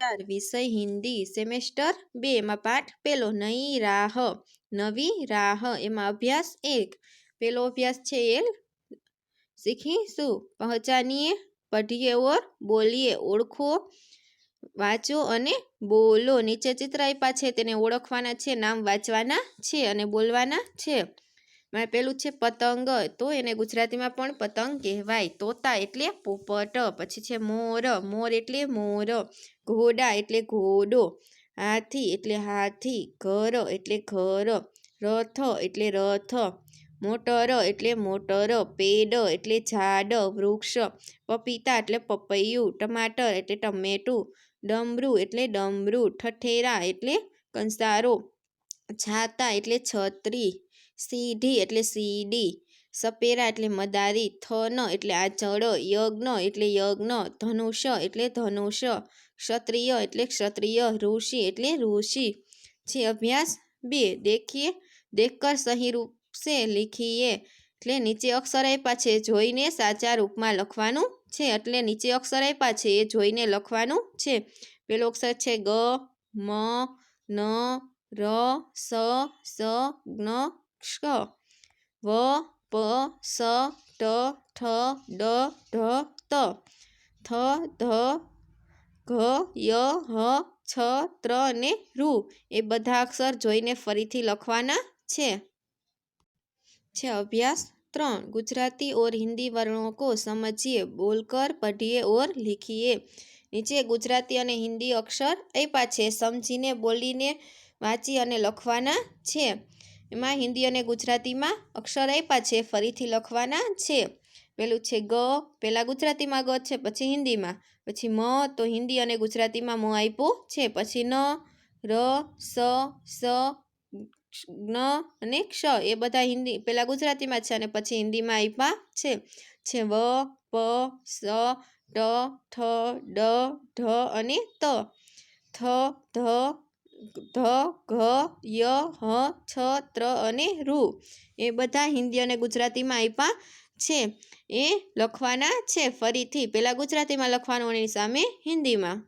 ચાર વિષય હિન્દી, સેમેસ્ટર બે એમાં પાઠ પેલો નઈ રાહ, નવી રાહ, એમાં અભ્યાસ એક. પેલો અભ્યાસ છે એ શીખીશું. પહોંચાનીએ પઢીએ, ઓર બોલીએ, ઓળખો, વાંચો અને બોલો. નીચે ચિત્ર આપ્યા છે, તેને ઓળખવાના છે, નામ વાંચવાના છે અને બોલવાના છે. માં પેલું છે પતંગ, તો એને ગુજરાતીમાં પણ પતંગ કહેવાય. તોતા એટલે પોપટ, પછી છે મોર મોર એટલે મોર, ઘોડા એટલે ઘોડો, હાથી એટલે હાથી, ઘર એટલે ઘર, રથ એટલે રથ, મોટર એટલે મોટર, પેડ એટલે ઝાડ, વૃક્ષ, પપીતા એટલે પપૈયું, ટમાટર એટલે ટમેટું, ડમરું એટલે ડમરું, ઠઠેરા એટલે કંસારો છાતા એટલે છત્રી સીઢી એટલે સીડી, સપેરા એટલે મદારી, થન એટલે આચળ, યજ્ઞ એટલે યજ્ઞ, ધનુષ એટલે ધનુષ, ક્ષત્રિય એટલે ક્ષત્રિય, ઋષિ એટલે ઋષિ. છે અભ્યાસ બે દેખીએ, દેખકર સહી રૂપ સે લીખીએ, એટલે નીચે અક્ષર આપ્યા છે જોઈને સાચા રૂપમાં લખવાનું છે, એટલે નીચે અક્ષર આપ્યા છે એ જોઈને લખવાનું છે. પેલો અક્ષર છે ગ, મ, ન, ર, સ સ જ્ઞ ક્ષ વ પ સ ટ ઠ ડ ઢ ત થ ધ ઘ ય હ છ ત્ર અને રૂ એ બધા અક્ષર જોઈને ફરીથી લખવાના છે. છે અભ્યાસ ત્રણ. ગુજરાતી ઓર હિન્દી વર્ણો કો સમજીએ. બોલકર, પઢીએ ઓર લીખીએ. નીચે ગુજરાતી અને હિન્દી અક્ષર આપ્યા છે. સમજીને, બોલીને વાંચી અને લખવાના છે. એમાં હિન્દી અને ગુજરાતીમાં અક્ષર આપ્યા છે, ફરીથી લખવાના છે. પેલું છે ગ પહેલાં ગુજરાતીમાં ગ છે, પછી હિન્દીમાં. પછી મ, તો હિન્દી અને ગુજરાતીમાં મ આપ્યું છે. પછી ન, ર, સ સ જ્ઞ અને ક્ષ. એ બધા હિન્દી પહેલાં ગુજરાતીમાં છે અને પછી હિન્દીમાં આપ્યા છે. છે વ, પ, સ, ટ, ઠ, ડ, ઢ અને ત. થ, ધ ધ, ઘ, ય, હ, છ, ત્ર અને રૂ એ બધા હિન્દી અને ગુજરાતીમાં આપ્યા છે. એ લખવાના છે. ફરીથી પહેલાં ગુજરાતીમાં લખવાનું એની સામે હિન્દીમાં.